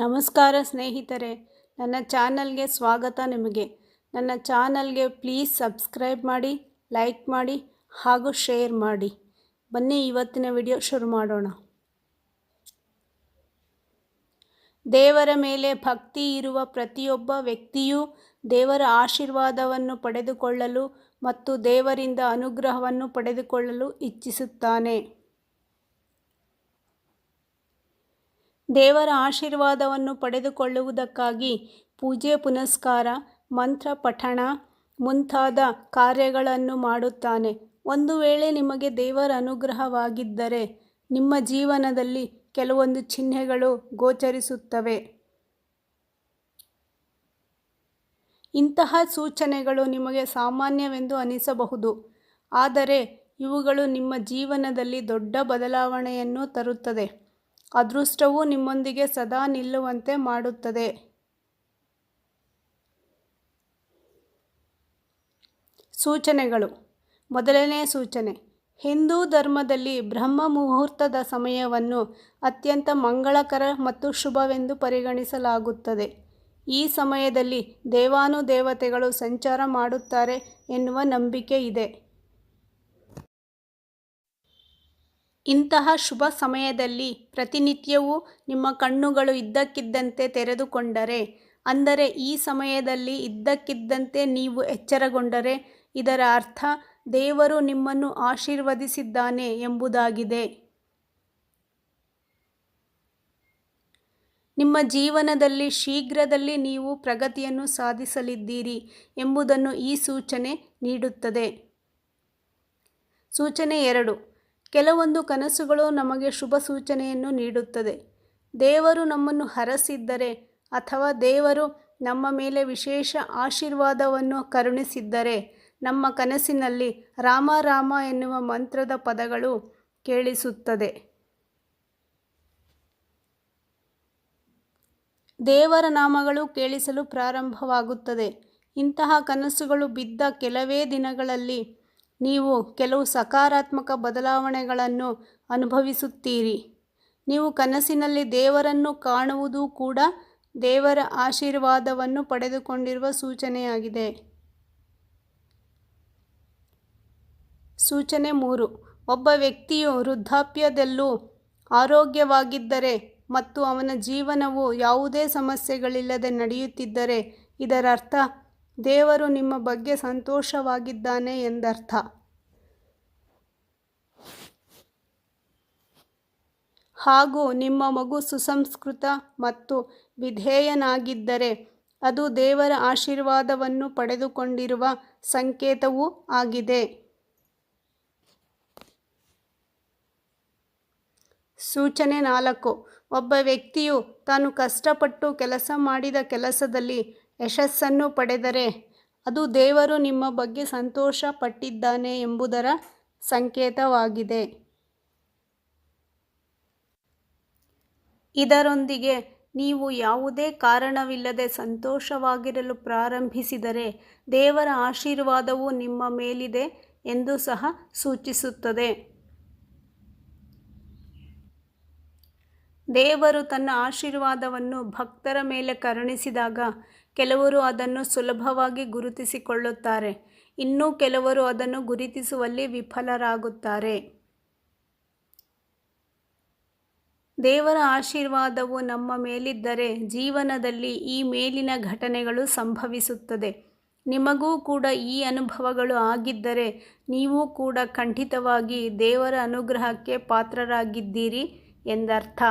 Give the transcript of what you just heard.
ನಮಸ್ಕಾರ ಸ್ನೇಹಿತರೆ, ನನ್ನ ಚಾನಲ್ಗೆ ಸ್ವಾಗತ ನಿಮಗೆ. ನನ್ನ ಚಾನಲ್ಗೆ ಪ್ಲೀಸ್ ಸಬ್ಸ್ಕ್ರೈಬ್ ಮಾಡಿ, ಲೈಕ್ ಮಾಡಿ, ಹಾಗೂ ಶೇರ್ ಮಾಡಿ. ಬನ್ನಿ ಇವತ್ತಿನ ವಿಡಿಯೋ ಶುರು ಮಾಡೋಣ. ದೇವರ ಮೇಲೆ ಭಕ್ತಿ ಇರುವ ಪ್ರತಿಯೊಬ್ಬ ವ್ಯಕ್ತಿಯೂ ದೇವರ ಆಶೀರ್ವಾದವನ್ನು ಪಡೆದುಕೊಳ್ಳಲು ಮತ್ತು ದೇವರಿಂದ ಅನುಗ್ರಹವನ್ನು ಪಡೆದುಕೊಳ್ಳಲು ಇಚ್ಛಿಸುತ್ತಾನೆ. ದೇವರ ಆಶೀರ್ವಾದವನ್ನು ಪಡೆದುಕೊಳ್ಳುವುದಕ್ಕಾಗಿ ಪೂಜೆ, ಪುನಸ್ಕಾರ, ಮಂತ್ರ ಪಠಣ ಮುಂತಾದ ಕಾರ್ಯಗಳನ್ನು ಮಾಡುತ್ತಾನೆ. ಒಂದು ವೇಳೆ ನಿಮಗೆ ದೇವರ ಅನುಗ್ರಹವಾಗಿದ್ದರೆ ನಿಮ್ಮ ಜೀವನದಲ್ಲಿ ಕೆಲವೊಂದು ಚಿಹ್ನೆಗಳು ಗೋಚರಿಸುತ್ತವೆ. ಇಂತಹ ಸೂಚನೆಗಳು ನಿಮಗೆ ಸಾಮಾನ್ಯವೆಂದು ಅನಿಸಬಹುದು. ಆದರೆ ಇವುಗಳು ನಿಮ್ಮ ಜೀವನದಲ್ಲಿ ದೊಡ್ಡ ಬದಲಾವಣೆಯನ್ನು ತರುತ್ತದೆ. ಅದೃಷ್ಟವು ನಿಮ್ಮೊಂದಿಗೆ ಸದಾ ನಿಲ್ಲುವಂತೆ ಮಾಡುತ್ತದೆ. ಸೂಚನೆಗಳು. ಮೊದಲನೇ ಸೂಚನೆ. ಹಿಂದೂ ಧರ್ಮದಲ್ಲಿ ಬ್ರಹ್ಮ ಮುಹೂರ್ತದ ಸಮಯವನ್ನು ಅತ್ಯಂತ ಮಂಗಳಕರ ಮತ್ತು ಶುಭವೆಂದು ಪರಿಗಣಿಸಲಾಗುತ್ತದೆ. ಈ ಸಮಯದಲ್ಲಿ ದೇವಾನುದೇವತೆಗಳು ಸಂಚಾರ ಮಾಡುತ್ತಾರೆ ಎನ್ನುವ ನಂಬಿಕೆ ಇದೆ. ಇಂತಹ ಶುಭ ಸಮಯದಲ್ಲಿ ಪ್ರತಿನಿತ್ಯವೂ ನಿಮ್ಮ ಕಣ್ಣುಗಳು ಇದ್ದಕ್ಕಿದ್ದಂತೆ ತೆರೆದುಕೊಂಡರೆ, ಅಂದರೆ ಈ ಸಮಯದಲ್ಲಿ ಇದ್ದಕ್ಕಿದ್ದಂತೆ ನೀವು ಎಚ್ಚರಗೊಂಡರೆ, ಇದರ ಅರ್ಥ ದೇವರು ನಿಮ್ಮನ್ನು ಆಶೀರ್ವದಿಸಿದ್ದಾನೆ ಎಂಬುದಾಗಿದೆ. ನಿಮ್ಮ ಜೀವನದಲ್ಲಿ ಶೀಘ್ರದಲ್ಲಿ ನೀವು ಪ್ರಗತಿಯನ್ನು ಸಾಧಿಸಲಿದ್ದೀರಿ ಎಂಬುದನ್ನು ಈ ಸೂಚನೆ ನೀಡುತ್ತದೆ. ಸೂಚನೆ ಎರಡು ಕೆಲವೊಂದು ಕನಸುಗಳು ನಮಗೆ ಶುಭ ಸೂಚನೆಯನ್ನು ನೀಡುತ್ತದೆ. ದೇವರು ನಮ್ಮನ್ನು ಹರಸಿದ್ದರೆ ಅಥವಾ ದೇವರು ನಮ್ಮ ಮೇಲೆ ವಿಶೇಷ ಆಶೀರ್ವಾದವನ್ನು ಕರುಣಿಸಿದ್ದರೆ ನಮ್ಮ ಕನಸಿನಲ್ಲಿ ರಾಮ ರಾಮ ಎನ್ನುವ ಮಂತ್ರದ ಪದಗಳು ಕೇಳಿಸುತ್ತದೆ. ದೇವರ ನಾಮಗಳು ಕೇಳಿಸಲು ಪ್ರಾರಂಭವಾಗುತ್ತದೆ. ಇಂತಹ ಕನಸುಗಳು ಬಿದ್ದ ಕೆಲವೇ ದಿನಗಳಲ್ಲಿ ನೀವು ಕೆಲವು ಸಕಾರಾತ್ಮಕ ಬದಲಾವಣೆಗಳನ್ನು ಅನುಭವಿಸುತ್ತೀರಿ. ನೀವು ಕನಸಿನಲ್ಲಿ ದೇವರನ್ನು ಕಾಣುವುದು ಕೂಡ ದೇವರ ಆಶೀರ್ವಾದವನ್ನು ಪಡೆದುಕೊಂಡಿರುವ ಸೂಚನೆಯಾಗಿದೆ. ಸೂಚನೆ ಮೂರು. ಒಬ್ಬ ವ್ಯಕ್ತಿಯು ವೃದ್ಧಾಪ್ಯದಲ್ಲೂ ಆರೋಗ್ಯವಾಗಿದ್ದರೆ ಮತ್ತು ಅವನ ಜೀವನವು ಯಾವುದೇ ಸಮಸ್ಯೆಗಳಿಲ್ಲದೆ ನಡೆಯುತ್ತಿದ್ದರೆ ಇದರರ್ಥ ದೇವರು ನಿಮ್ಮ ಬಗ್ಗೆ ಸಂತೋಷವಾಗಿದ್ದಾನೆ ಎಂದರ್ಥ. ಹಾಗೂ ನಿಮ್ಮ ಮಗು ಸುಸಂಸ್ಕೃತ ಮತ್ತು ವಿಧೇಯನಾಗಿದ್ದರೆ ಅದು ದೇವರ ಆಶೀರ್ವಾದವನ್ನು ಪಡೆದುಕೊಂಡಿರುವ ಸಂಕೇತವೂ ಆಗಿದೆ. ಸೂಚನೆ ನಾಲ್ಕು. ಒಬ್ಬ ವ್ಯಕ್ತಿಯು ತಾನು ಕಷ್ಟಪಟ್ಟು ಕೆಲಸ ಮಾಡಿದ ಕೆಲಸದಲ್ಲಿ ಯಶಸ್ಸನ್ನು ಪಡೆದರೆ ಅದು ದೇವರು ನಿಮ್ಮ ಬಗ್ಗೆ ಸಂತೋಷ ಪಟ್ಟಿದ್ದಾನೆ ಎಂಬುದರ ಸಂಕೇತವಾಗಿದೆ. ಇದರೊಂದಿಗೆ ನೀವು ಯಾವುದೇ ಕಾರಣವಿಲ್ಲದೆ ಸಂತೋಷವಾಗಿರಲು ಪ್ರಾರಂಭಿಸಿದರೆ ದೇವರ ಆಶೀರ್ವಾದವು ನಿಮ್ಮ ಮೇಲಿದೆ ಎಂದು ಸಹ ಸೂಚಿಸುತ್ತದೆ. ದೇವರು ತನ್ನ ಆಶೀರ್ವಾದವನ್ನು ಭಕ್ತರ ಮೇಲೆ ಕರುಣಿಸಿದಾಗ ಕೆಲವರು ಅದನ್ನು ಸುಲಭವಾಗಿ ಗುರುತಿಸಿಕೊಳ್ಳುತ್ತಾರೆ. ಇನ್ನು ಕೆಲವರು ಅದನ್ನು ಗುರುತಿಸುವಲ್ಲಿ ವಿಫಲರಾಗುತ್ತಾರೆ. ದೇವರ ಆಶೀರ್ವಾದವು ನಮ್ಮ ಮೇಲಿದ್ದರೆ ಜೀವನದಲ್ಲಿ ಈ ಮೇಲಿನ ಘಟನೆಗಳು ಸಂಭವಿಸುತ್ತದೆ. ನಿಮಗೂ ಕೂಡ ಈ ಅನುಭವಗಳು ಆಗಿದ್ದರೆ, ನೀವು ಕೂಡ ಖಂಡಿತವಾಗಿ ದೇವರ ಅನುಗ್ರಹಕ್ಕೆ ಪಾತ್ರರಾಗಿದ್ದೀರಿ. ಎಂದರ್ಥ.